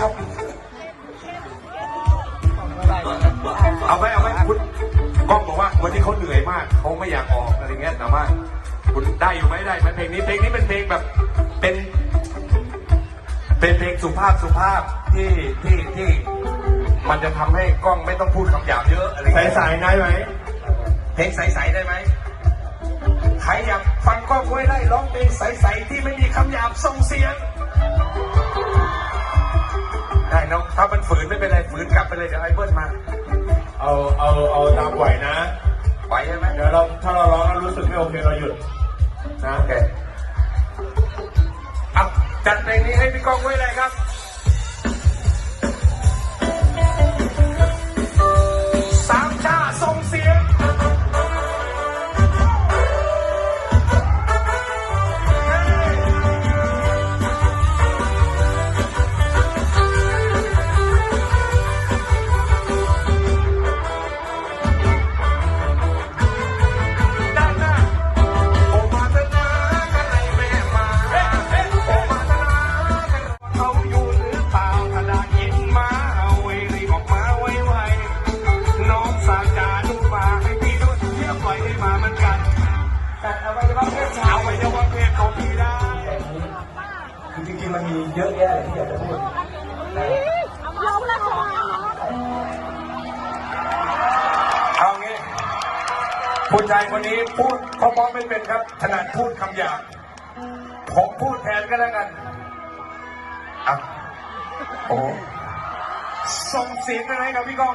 ครับ เอาไหมเอาไหมคุณก้องบอกว่าวันนี้เขาเหนื่อยมากเขาไม่อยากออกอะไรเงี้ยแต่ว่าคุณได้อยู่ไหมได้ไหมเพลงนี้เพลงนี้เป็นเพลงแบบเป็น เป็นเพลงสุภาพสุภาพที่ที่ที่มันจะทำให้กล้องไม่ต้องพูดคำหยาบเยอะอะไรใส่เงี้ยสายได้ไหมเพลงใสๆได้ไหมใครอยากฟังกล้องห้วยไล่ร้องเพลงใสๆที่ไม่มีคำหยาบส่งเสียง ฝืนไม่เป็นไรฝืนกลับไปเลยเดี๋ยวไอ้เบิ้ลมาเอาเอาเอาตามไหวนะไหวใช่ไหมเดี๋ยวเราถ้าเราร้องแล้วรู้สึกไม่โอเคเราหยุดนะโอเคเอาจัดเพลงนี้ให้พี่ก้องไว้เลยครับ เยอะแยะเลยที่อยากจะพูดเราละครเอางี้ผู้ชายคนนี้พูดเขามองไม่เป็นครับถนัดพูดคำหยาบผมพูดแทนก็แล้วกันอะโอ้โหส่งเสียงอะไรกับพี่ก้อง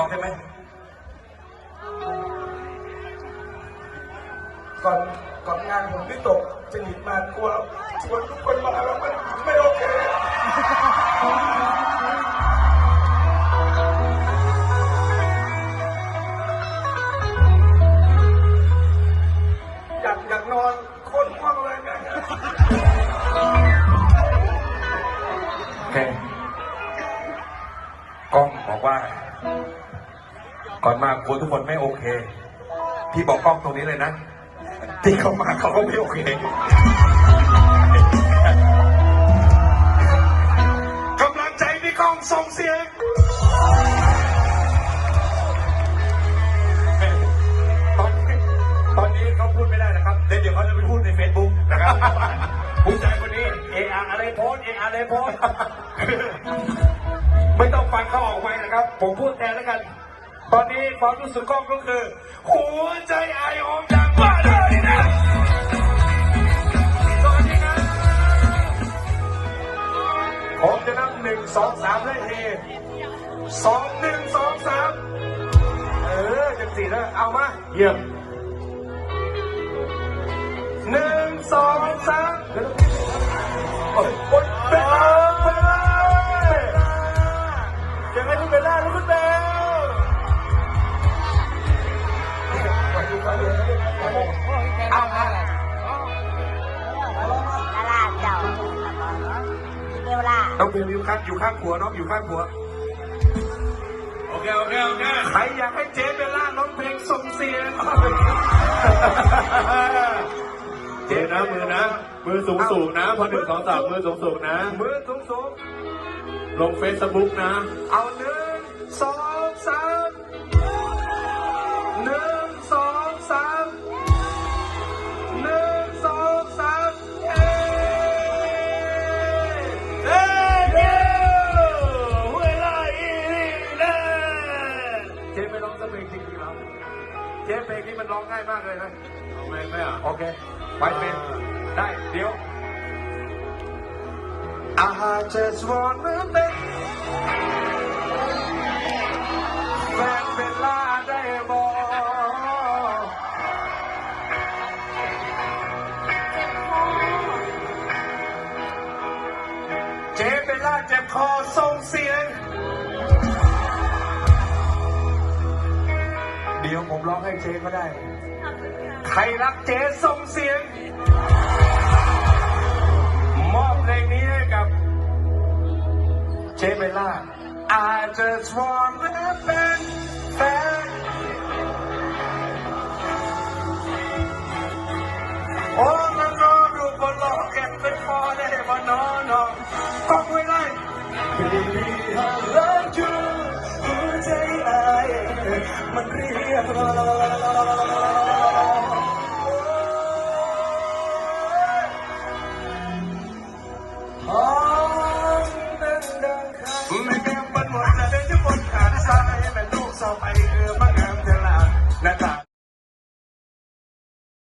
องใช่ไหมก่อนก่อนงานผมวิตกจะหนีมากลัวชวนทุกคนมาแล้วมั ก่อนมากลัวทุกคนไม่โอเค พี่บอกกล้องตรงนี้เลยนะ ที่เขามาเขาก็ไม่โอเค กำลังใจพี่กล้องส่งเสียงตอนนี้ตอนนี้เขาพูดไม่ได้นะครับ เดี๋ยวเดี๋ยวเขาจะไปพูดในเฟซบุ๊กนะครับผู้ชายคนนี้เออาอะไรโพสเออาอะไรโพสไม่ต้องฟังเขาออกไปนะครับ ผมพูดแทนแล้วกัน ตอนนี้ความรู้สึกกล้องก็คือ หัวใจไอออกจากบ้าเลยนะสวัสดีครับผมจะนับหนึ่งสองสามและเฮสองหนึ่งสองสามเออจังสี่แล้วเอามา เยี่ยมหนึ่งสองสามแล้วโอ้ยโอ้ยเบลเบลยังไงคุณเบลล่าแล้วคุณเบ เอามาลาลาเจ้าเบลล่าน้องเบลอยู่ข้างอยู่ข้างขัวน้องอยู่ข้างขัว โอเค โอเค โอเค ใครอยากให้เจ๊เบลล่าร้องเพลงส่งเสียงเจนะมือนะ มือสูงสูงนะ พอหนึ่งสองสามมือสูงสูงนะ มือสูงสูงลงเฟซบุ๊กนะ เอาหนึ่งสองสาม เจ๊ไม่ร้องสักเพลงจริงๆเหรอเจ๊เพลงนี้มันร้องง่ายมากเลยนะเอาไหมไม่อะโอเคไปเป็นได้เดี๋ยว I just wanna make แฟนเวลาได้บอกเจ๊เบลล่าเจ็บคอส่งเสียง ยวผมร้องให้เจ๊ก็ได้ ใครรักเจ๊ส่งเสียง มอบเพลงนี้ให้กับ เจ๊เบลล่า I just wanna be fair 아.